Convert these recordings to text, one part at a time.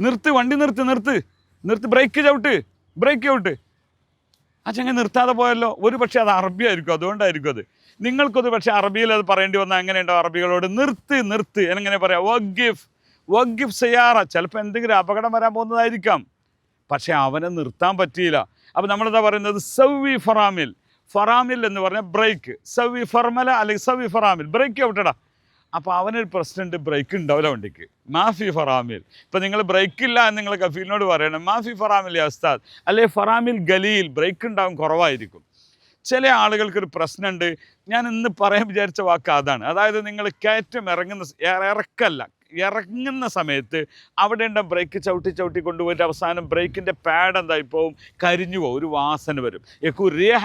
നിർത്ത് വണ്ടി നിർത്ത് നിർത്ത്. നിർത്ത് ബ്രേക്ക് ചവിട്ട് ബ്രേക്ക് ചവിട്ട്. ആ ചങ്ങ നിർത്താതെ പോയല്ലോ. ഒരു പക്ഷേ അത് അറബി ആയിരിക്കും അതുകൊണ്ടായിരിക്കും അത്. നിങ്ങൾക്കൊരു പക്ഷേ അറബിയിൽ അത് പറയേണ്ടി വന്നാൽ എങ്ങനെയുണ്ടോ അറബികളോട്? നിർത്ത് നിർത്ത്. എങ്ങനെ പറയാം? വഗ്ഗിഫ് വഗ്ഗിഫ് സയാറ. ചിലപ്പോൾ എന്തെങ്കിലും അപകടം വരാൻ പോകുന്നതായിരിക്കാം. പക്ഷേ അവനെ നിർത്താൻ പറ്റിയില്ല. അപ്പോൾ നമ്മളെന്താ പറയുന്നത്? സവി ഫറാമിൽ. ഫറാമിൽ എന്ന് പറഞ്ഞാൽ ബ്രേക്ക് സവി ഫർമല അല്ലെങ്കിൽ സവി ഫറാമിൽ. ബ്രേക്ക് ഔട്ടടാ അപ്പോൾ അവനൊരു പ്രസിഡന്റ് ബ്രേക്ക് ഉണ്ടാവില്ല വണ്ടിക്ക്. മാഫി ഫറാമിൽ. ഇപ്പം നിങ്ങൾ ബ്രേക്ക് ഇല്ല എന്ന് നിങ്ങൾ കഫീലിനോട് പറയണം. മാഫി ഫറാമിൽ അസ്താദ് അല്ലെ ഫറാമിൽ ഗലിയിൽ ബ്രേക്ക് ഉണ്ടാവും കുറവായിരിക്കും. ചില ആളുകൾക്കൊരു പ്രശ്നമുണ്ട്. ഞാൻ ഇന്ന് പറയാൻ വിചാരിച്ച വാക്ക് അതാണ്. അതായത് നിങ്ങൾ കയറ്റം ഇറങ്ങുന്ന ഇറക്കല്ല ഇറങ്ങുന്ന സമയത്ത് അവിടെ ഉണ്ട ബ്രേക്ക് ചവിട്ടി ചവിട്ടി കൊണ്ടുപോയിട്ട് അവസാനം ബ്രേക്കിന്റെ പാഡ് എന്തായി പോവും കരിഞ്ഞു പോകും ഒരു വാസന വരും. യക്കു റിയഹ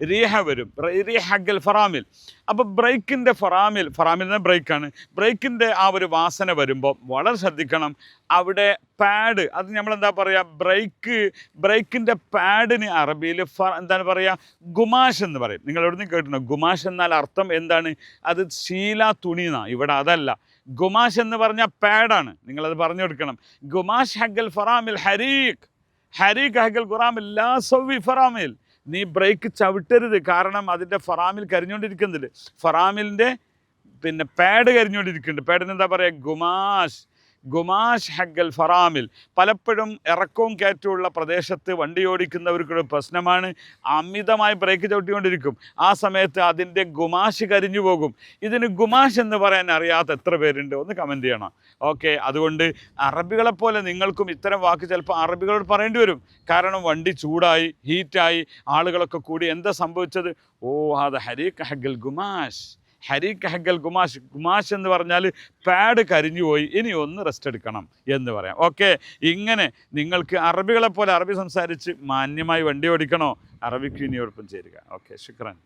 റിയഹ വരും. റിയഹഗൽ ഫറാമിൽ. അപ്പോൾ ബ്രേക്കിന്റെ ഫറാമിൽ ഫറാമിൽ തന്നെ ബ്രേക്കാണ്. ബ്രേക്കിന്റെ ആ ഒരു വാസന വരുമ്പോൾ വളരെ ശ്രദ്ധിക്കണം. അവിടെ പാഡ് അത് നമ്മളെന്താ പറയുക ബ്രേക്ക് ബ്രേക്കിന്റെ പാഡിന് അറബിയിൽ ഫ എന്താണ് പറയുക ഗുമാഷ് എന്ന് പറയും. നിങ്ങൾ എവിടെ നിന്ന് കേട്ടിട്ടുണ്ടോ? ഗുമാഷ് എന്നാൽ അർത്ഥം എന്താണ്? അത് ശീല എന്നാണ് ഇവിടെ അതല്ല. ഗുമാഷ് എന്ന് പറഞ്ഞാൽ പാഡാണ് നിങ്ങളത് പറഞ്ഞു കൊടുക്കണം. ഗുമാഷ് ഹഗൽ ഫറാമിൽ ഹരീഖ്. ഹരീഖ് ഹഗൽ ഖുറാമിൽ ലാ സവി ഫറാമിൽ. നീ ബ്രേക്ക് ചവിട്ടരുത്. കാരണം അതിന്റെ ഫറാമിൽ കരിഞ്ഞുകൊണ്ടിരിക്കുന്നില്ല ഫറാമിലിന്റെ പിന്നെ പാഡ് കരിഞ്ഞുകൊണ്ടിരിക്കുന്നുണ്ട്. പാഡിന് എന്താ പറയുക ഗുമാഷ് ഗുമാഷ് ഹഗൽ ഫറാമിൽ പലപ്പോഴും ഇറക്കവും കയറ്റമുള്ള പ്രദേശത്ത് വണ്ടി ഓടിക്കുന്നവർക്കൊരു പ്രശ്നമാണ്. അമിതമായി ബ്രേക്ക് ചവിട്ടിക്കൊണ്ടിരിക്കും. ആ സമയത്ത് അതിന്റെ ഗുമാഷ് കരിഞ്ഞു പോകും. ഇതിന് ഗുമാഷ് എന്ന് പറയാൻ അറിയാത്ത എത്ര പേരുണ്ട്? ഒന്ന് കമന്റ് ചെയ്യണം. ഓക്കെ അതുകൊണ്ട് അറബികളെപ്പോലെ നിങ്ങൾക്കും ഇത്തരം വാക്ക് ചിലപ്പോൾ അറബികളോട് പറയേണ്ടി വരും. കാരണം വണ്ടി ചൂടായി ഹീറ്റായി ആളുകളൊക്കെ കൂടി എന്താ സംഭവിച്ചത്? ഓ അത് ഹരീഖ് ഹഗൽ ഗുമാഷ്. ഹരീഖ് ഹഗൽ ഗുമാഷ് ഗുമാഷ് എന്ന് പറഞ്ഞാൽ പാഡ് കരിഞ്ഞുപോയി ഇനി ഒന്ന് റെസ്റ്റ് എടുക്കണം എന്ന് പറയാം. ഓക്കെ ഇങ്ങനെ നിങ്ങൾക്ക് അറബികളെപ്പോലെ അറബി സംസാരിച്ച് മാന്യമായി വണ്ടി ഓടിക്കണോ? അറബിക്ക് ഇനി ഒപ്പം ചേരുക. ഓക്കെ ശുക്രാൻ.